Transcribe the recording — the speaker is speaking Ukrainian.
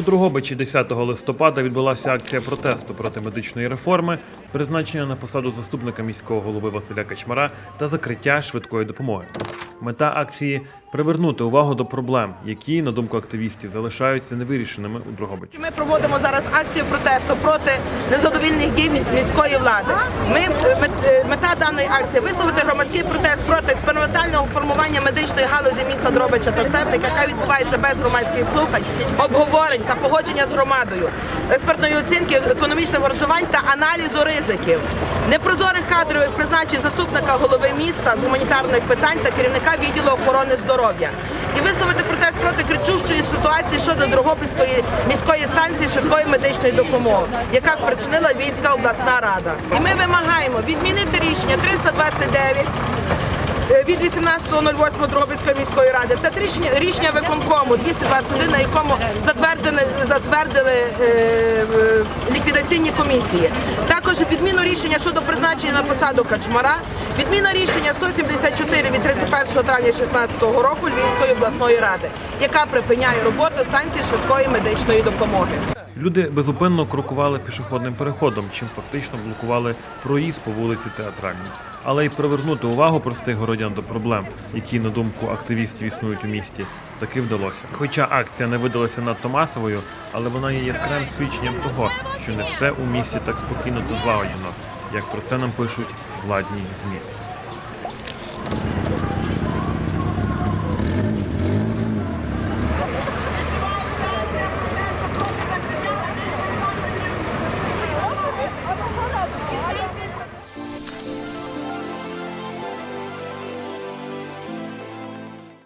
У Другобичі 10 листопада відбулася акція протесту проти медичної реформи, призначення на посаду заступника міського голови Василя Качмара та закриття швидкої допомоги. Мета акції привернути увагу до проблем, які, на думку активістів, залишаються невирішеними у Дрогобичі. Ми проводимо зараз акцію протесту проти незадовільних дій міської влади. Ми е, е, мета даної акції висловити громадський протест проти експериментального формування медичної галузі міста Дробича та Степник, яка відбувається без громадських слухань, обговорень та погодження з громадою, експертної оцінки економічних вартувань та аналізу ризиків, непрозорих кадрових призначень заступника голови міста з гуманітарних питань та керівника відділу охорони здоров'я. І висловити протест проти кричущої ситуації щодо Дрогопільської міської станції швидкої медичної допомоги, яка спричинила Львівська обласна рада. І ми вимагаємо відмінити рішення 329 е, від 18.08 Дрогобицької міської ради та рішення, рішення виконкому 221, на якому затвердили, затвердили е, ліквідаційні комісії. Також відміну рішення щодо призначення на посаду Качмара, відміна рішення 174 від 31 травня 2016 року Львівської обласної ради, яка припиняє роботу станції швидкої медичної допомоги. Люди безупинно крокували пішохідним переходом, чим фактично блокували проїзд по вулиці Театральній. Але й привернути увагу простих городян до проблем, які, на думку активістів, існують у місті, таки вдалося. Хоча акція не видалася надто масовою, але вона є яскравим свідченням того, що не все у місті так спокійно та злагоджено, як про це нам пишуть владні змі.